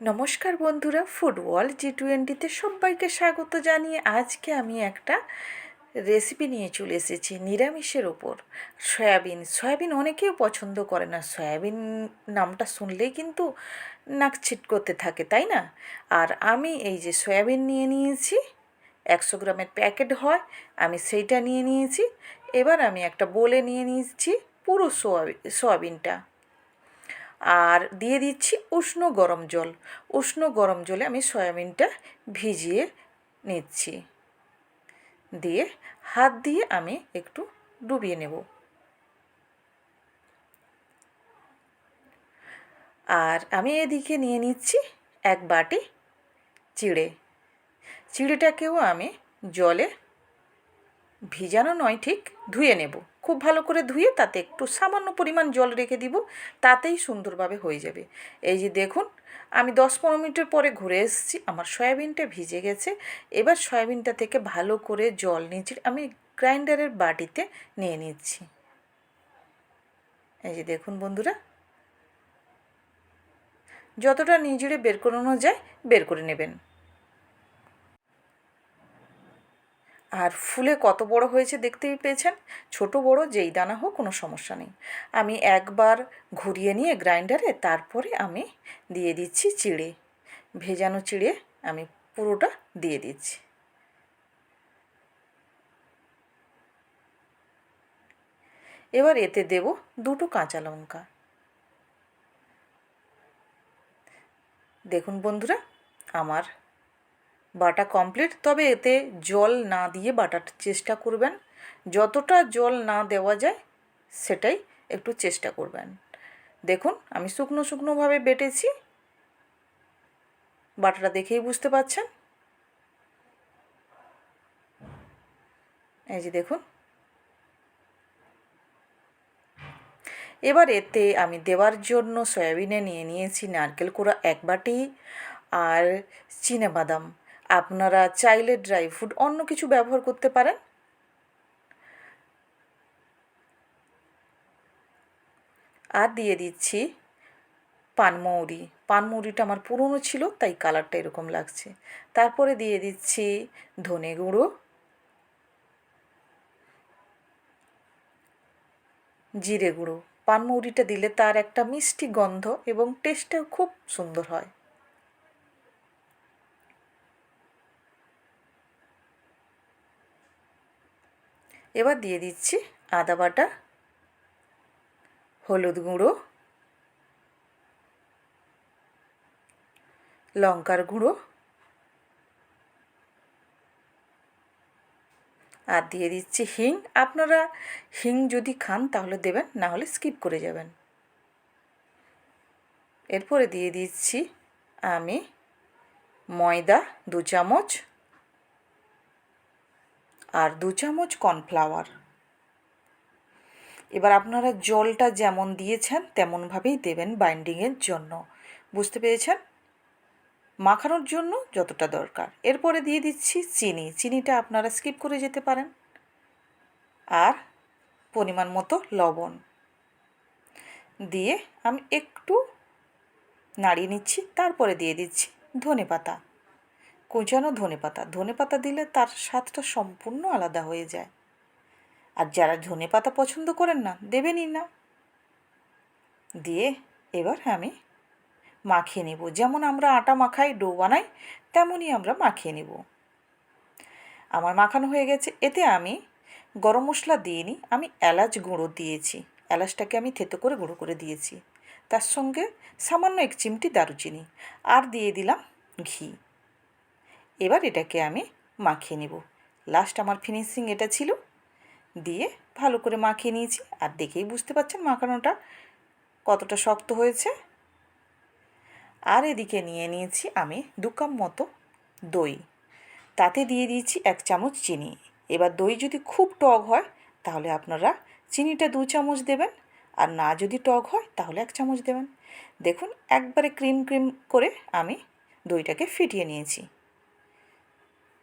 নমস্কার বন্ধুরা ফুটবল জি টোয়েন্টিতে সবাইকে স্বাগত জানিয়ে আজকে আমি একটা রেসিপি নিয়ে চলে এসেছি নিরামিষের ওপর। সয়াবিন। সয়াবিন অনেকেও পছন্দ করে না। সয়াবিন নামটা শুনলেই কিন্তু নাক ছিট করতে থাকে, তাই না? আর আমি এই যে সয়াবিন নিয়ে নিয়েছি, একশো গ্রামের প্যাকেট হয়, আমি সেইটা নিয়ে নিয়েছি। এবার আমি একটা বলে নিয়ে নিয়েছি পুরো সোয়াবিন সয়াবিনটা। আর দিয়ে দিচ্ছি উষ্ণ গরম জল। উষ্ণ গরম জলে আমি সয়াবিনটা ভিজিয়ে নিচ্ছি। দিয়ে হাত দিয়ে আমি একটু ডুবিয়ে নেব। আর আমি এদিকে নিয়ে নিচ্ছি এক বাটি চিড়ে। চিড়েটাকেও আমি জলে ভিজানো নয়, ঠিক ধুয়ে নেব। খুব ভালো করে ধুয়ে তাতে একটু সামান্য পরিমাণ জল রেখে দিব, তাতেই সুন্দরভাবে হয়ে যাবে। এই যে দেখুন, আমি দশ পনেরো মিনিটের পরে ঘুরে এসেছি, আমার সয়াবিনটা ভিজে গেছে। এবার সয়াবিনটা থেকে ভালো করে জল নিচ্ছি আমি গ্রাইন্ডারের বাটিতে নিয়ে নিচ্ছি। এই যে দেখুন বন্ধুরা, যতটা নিজেরে বের করানো যায় বের করে নেবেন। আর ফুলে কত বড় হয়েছে দেখতেই পেয়েছেন? ছোট, বড়, যেই দানা হোক, কোনো সমস্যা নেই। আমি একবার ঘুরিয়ে নিয়ে গ্রাইন্ডারে, তারপরে আমি দিয়ে দিচ্ছি চিড়ে। ভেজানো চিড়ে আমি পুরোটা দিয়ে দিচ্ছি। এবার এতে দেব দুটো কাঁচা লঙ্কা। দেখুন বন্ধুরা, আমার বাটা কমপ্লিট তবে এতে জল না দিয়ে বাটার চেষ্টা করবেন। যতটা জল না দেওয়া যায়, সেটাই একটু চেষ্টা করবেন। দেখুন, আমি শুকনো শুকনোভাবে বেটেছি। বাটাটা দেখেই বুঝতে পারছেন এই যে দেখুন। এবার এতে আমি দেওয়ার জন্য সয়াবিনে নিয়ে নিয়েছি নারকেল কোড়া এক বাটি আর বাদাম আপনারা চাইলে ড্রাই ফ্রুট অন্য কিছু ব্যবহার করতে পারেন। আর দিয়ে দিচ্ছি পানমৌরি পানমৌরিটা আমার পুরনো ছিল, তাই কালারটা এরকম লাগছে। তারপরে দিয়ে দিচ্ছি ধনে গুঁড়ো। জিরে গুঁড়ো। পানমৌরিটা দিলে তার একটা মিষ্টি গন্ধ এবং টেস্টটাও খুব সুন্দর হয়। এবার দিয়ে দিচ্ছি আদা বাটা, হলুদ গুঁড়ো, লঙ্কার গুঁড়ো আর দিয়ে দিচ্ছি হিং। আপনারা হিং যদি খান তাহলে দেবেন, না হলে স্কিপ করে যাবেন। এরপরে দিয়ে দিচ্ছি আমি ময়দা দু চামচ আর দু চামচ কর্নফ্লাওয়ার। এবার আপনারা জলটা যেমন দিয়েছেন, তেমনভাবেই দেবেন বাইন্ডিংয়ের জন্য। বুঝতে পেরেছেন? মাখানোর জন্য যতটা দরকার। এরপরে দিয়ে দিচ্ছি চিনি। চিনিটা আপনারা স্কিপ করে যেতে পারেন। আর পরিমাণ মতো লবণ। দিয়ে আমি একটু নাড়িয়ে নিচ্ছি। তারপরে দিয়ে দিচ্ছি ধনে পাতা কোঁচানো ধনে পাতা? ধনে পাতা দিলে তার স্বাদটা সম্পূর্ণ আলাদা হয়ে যায়। আর যারা ধনে পাতা পছন্দ করেন না, দেবেনই না। দিয়ে এবার আমি মাখিয়ে নেব। যেমন আমরা আটা মাখাই, ডো বানাই, তেমনই আমরা মাখিয়ে নেব। আমার মাখানো হয়ে গেছে। এতে আমি গরম মশলা দিইনি আমি এলাচ গুঁড়ো দিয়েছি। এলাচটাকে আমি থেতো করে গুঁড়ো করে দিয়েছি। তার সঙ্গে সামান্য এক চিমটি দারুচিনি। আর দিয়ে দিলাম ঘি। এবার এটাকে আমি মাখিয়ে নেব। লাস্ট আমার ফিনিশিং এটা ছিল। দিয়ে ভালো করে মাখিয়ে নিয়েছি। আর দেখেই বুঝতে পারছেন মাখানোটা কতটা শক্ত হয়েছে। আর এদিকে নিয়ে নিয়েছি আমি দু কাপ মতো দই। তাতে দিয়ে দিয়েছি এক চামচ চিনি। এবার দই যদি খুব টক হয়, তাহলে আপনারা চিনিটা দু চামচ দেবেন। আর না যদি টক হয়, তাহলে এক চামচ দেবেন। দেখুন, একবারে ক্রিম ক্রিম করে আমি দইটাকে ফিটিয়ে নিয়েছি।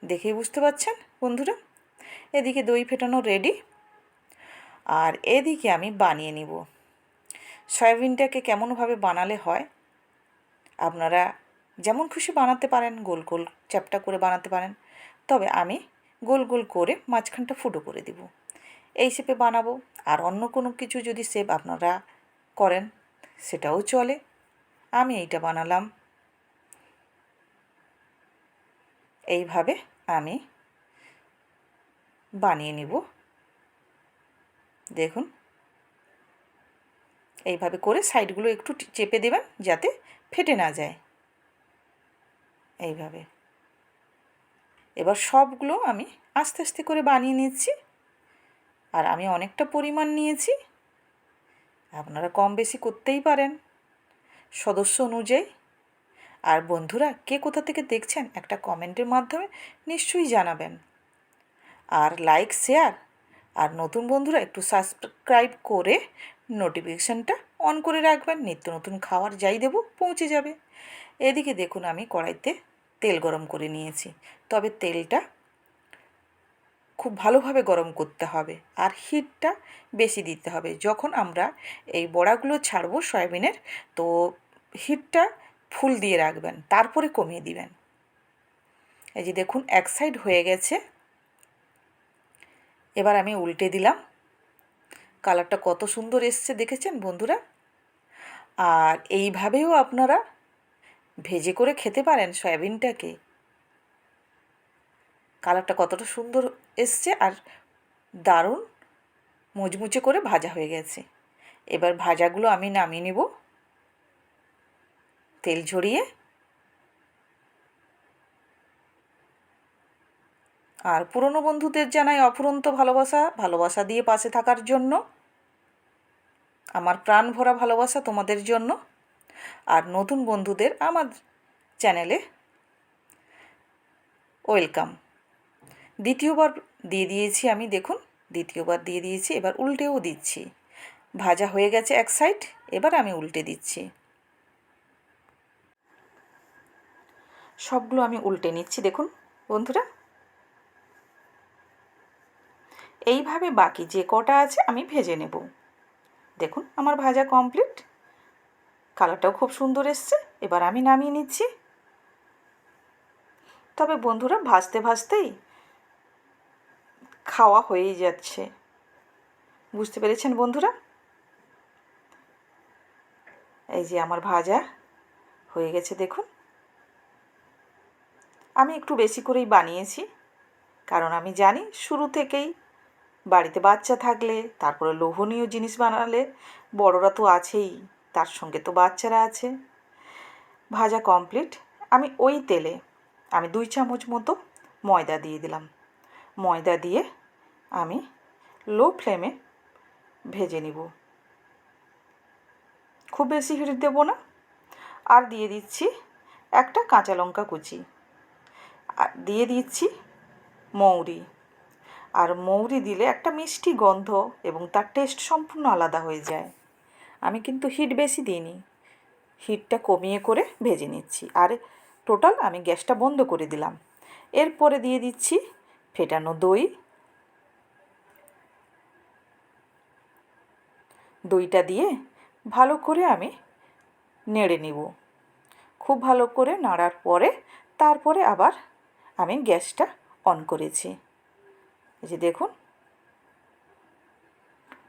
দেখেই বুঝতে পারছেন বন্ধুরা? এদিকে দই ফেটানো রেডি আর এদিকে আমি বানিয়ে নিব। সয়াবিনটাকে কেমনভাবে বানালে হয়? আপনারা যেমন খুশি বানাতে পারেন, গোল গোল চ্যাপটা করে বানাতে পারেন। তবে আমি গোল গোল করে মাঝখানটা ফুটো করে দিব। এই শেপে বানাবো। আর অন্য কোনো কিছু যদি শেপ আপনারা করেন, সেটাও চলে। আমি এইটা বানালাম। এইভাবে আমি বানিয়ে নিব। দেখুন। এইভাবে করে সাইডগুলো একটু চেপে দেবেন যাতে ফেটে না যায়। এইভাবে। এবার সবগুলো আমি আস্তে আস্তে করে বানিয়ে নিচ্ছি। আর আমি অনেকটা পরিমাণ নিয়েছি। আপনারা কম বেশি করতেই পারেন। সদস্য অনুযায়ী আর বন্ধুরা, কে কোথা থেকে দেখছেন একটা কমেন্টের মাধ্যমে নিশ্চয়ই জানাবেন। আর লাইক শেয়ার আর নতুন বন্ধুরা একটু সাবস্ক্রাইব করে নোটিফিকেশানটা অন করে রাখবেন। নিত্য নতুন খাওয়ার যাই দেবো, পৌঁছে যাবে। এদিকে দেখুন, আমি কড়াইতে তেল গরম করে নিয়েছি। তবে তেলটা খুব ভালোভাবে গরম করতে হবে আর হিটটা বেশি দিতে হবে। যখন আমরা এই বড়াগুলো ছাড়বো, সয়াবিনের, তো হিটটা ফুল দিয়ে রাখবেন, তারপরে কমিয়ে দিবেন। এই যে দেখুন, এক সাইড হয়ে গেছে। এবার আমি উল্টে দিলাম। কালারটা কত সুন্দর এসছে, দেখেছেন বন্ধুরা? আর এইভাবেও আপনারা ভেজে করে খেতে পারেন সয়াবিনটাকে। কালারটা কতটা সুন্দর এসছে আর দারুণ, মুচমুচে করে ভাজা হয়ে গেছে। এবার ভাজাগুলো আমি নামিয়ে নেব। তেল ঝরিয়ে আর পুরনো বন্ধুদের জানাই অফুরন্ত ভালোবাসা ভালোবাসা দিয়ে পাশে থাকার জন্য। আমার প্রাণ ভরা ভালোবাসা তোমাদের জন্য। আর নতুন বন্ধুদের আমার চ্যানেলে ওয়েলকাম। দ্বিতীয়বার দিয়ে দিয়েছি আমি, দেখুন, দ্বিতীয়বার দিয়ে দিয়েছি, এবার উল্টেও দিচ্ছি। ভাজা হয়ে গেছে এক সাইড, এবার আমি উল্টে দিচ্ছি। সবগুলো আমি উল্টে নিচ্ছি, দেখুন, বন্ধুরা। এইভাবে বাকি যে কটা আছে আমি ভেজে নেব। দেখুন, আমার ভাজা কমপ্লিট কালারটাও খুব সুন্দর এসছে, এবার আমি নামিয়ে নিচ্ছি। তবে বন্ধুরা, ভাজতে ভাজতেই খাওয়া হয়েই যাচ্ছে। বুঝতে পেরেছেন বন্ধুরা? এই যে আমার ভাজা হয়ে গেছে, দেখুন। আমি একটু বেশি করেই বানিয়েছি। কারণ আমি জানি শুরু থেকেই বাড়িতে বাচ্চা থাকলে, তারপরে লোভনীয় জিনিস বানালে বড়রা তো আছেই, তার সঙ্গে তো বাচ্চারা আছে। ভাজা কমপ্লিট আমি ওই তেলে আমি দুই চামচ মতো ময়দা দিয়ে দিলাম। ময়দা দিয়ে আমি লো ফ্লেমে ভেজে নিব। খুব বেশি হিট দেবো না। আর দিয়ে দিচ্ছি একটা কাঁচা লঙ্কা কুচি। দিয়ে দিচ্ছি মৌরি। আর মৌরি দিলে একটা মিষ্টি গন্ধ এবং তার টেস্ট সম্পূর্ণ আলাদা হয়ে যায়। আমি কিন্তু হিট বেশি দিইনি। হিটটা কমিয়ে করে ভেজে নিচ্ছি। আর টোটাল আমি গ্যাসটা বন্ধ করে দিলাম। এরপরে দিয়ে দিচ্ছি ফেটানো দই। দইটা দিয়ে ভালো করে আমি নেড়ে নিব। খুব ভালো করে নাড়ার পরে তারপরে আবার আমি গ্যাসটা অন করেছি। এই যে দেখুন।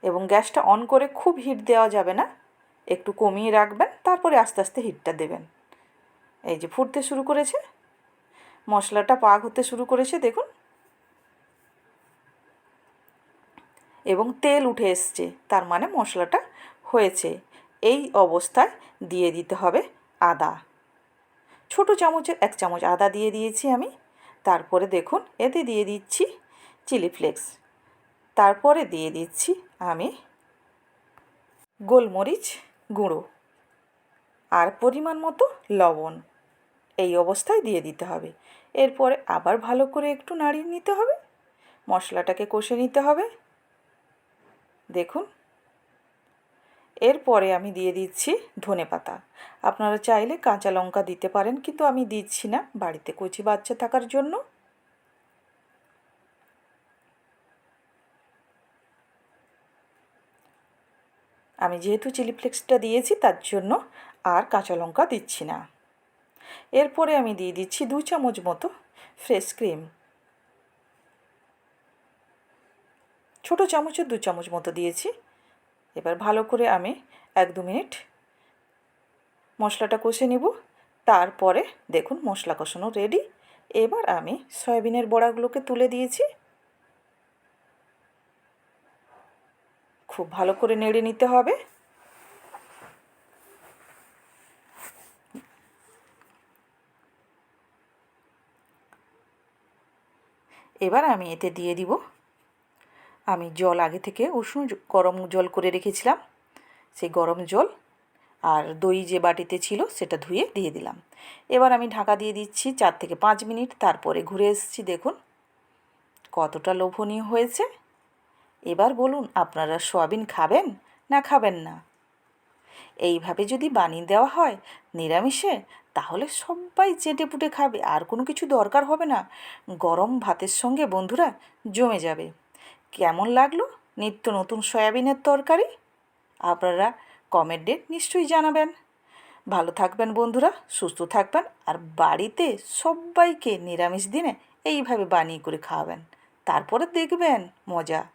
এবং গ্যাসটা অন করে খুব হিট দেওয়া যাবে না। একটু কমিয়ে রাখবেন, তারপরে আস্তে আস্তে হিটটা দেবেন। এই যে ফুটতে শুরু করেছে। মশলাটা পাক হতে শুরু করেছে, দেখুন। এবং তেল উঠে এসছে, তার মানে মশলাটা হয়েছে। এই অবস্থায় দিয়ে দিতে হবে আদা। ছোট চামচের এক চামচ আদা দিয়ে দিয়েছি আমি। তারপরে দেখুন, এতে দিয়ে দিচ্ছি চিলি ফ্লেক্স। তারপরে দিয়ে দিচ্ছি আমি গোলমরিচ গুঁড়ো আর পরিমাণ মতো লবণ। এই অবস্থায় দিয়ে দিতে হবে। এরপরে আবার ভালো করে একটু নাড়িয়ে নিতে হবে। মশলাটাকে কষে নিতে হবে। দেখুন এরপরে আমি দিয়ে দিচ্ছি ধনে পাতা। আপনারা চাইলে কাঁচা লঙ্কা দিতে পারেন, কিন্তু আমি দিচ্ছি না। বাড়িতে কচি বাচ্চা থাকার জন্য। আমি যেহেতু চিলি ফ্লেক্সটা দিয়েছি, তার জন্য আর কাঁচা লঙ্কা দিচ্ছি না। এরপরে আমি দিয়ে দিচ্ছি দু চামচ মতো ফ্রেশ ক্রিম। ছোটো চামচের দু চামচ মতো দিয়েছি। এবার ভালো করে আমি এক দু মিনিট মশলাটা কষে নিব। তারপরে দেখুন মশলা কষানো রেডি এবার আমি সয়াবিনের বড়াগুলোকে তুলে দিয়েছি। খুব ভালো করে নেড়ে নিতে হবে। এবার আমি এতে দিয়ে দিব আমি জল আগে থেকে উষ্ণ গরম জল করে রেখেছিলাম। সেই গরম জল আর দই যে বাটিতে ছিল সেটা ধুয়ে দিয়ে দিলাম। এবার আমি ঢাকা দিয়ে দিচ্ছি চার থেকে পাঁচ মিনিট, তারপরে ঘুরে এসেছি, দেখুন কতটা লোভনীয় হয়েছে। এবার বলুন, আপনারা সোয়াবিন খাবেন না খাবেন না? এইভাবে যদি বানিয়ে দেওয়া হয় নিরামিষে, তাহলে সবাই চেটে পুটে খাবে, আর কোনো কিছু দরকার হবে না। গরম ভাতের সঙ্গে বন্ধুরা জমে যাবে। কেমন লাগল নিত্য নতুন সয়াবিনের তরকারি? আপনারা কমেন্টে নিশ্চয়ই জানাবেন। ভালো থাকবেন বন্ধুরা, সুস্থ থাকবেন আর বাড়িতে সবাইকে নিরামিষ দিনে এইভাবে বানিয়ে করে খাওয়াবেন। তারপরে দেখবেন মজা।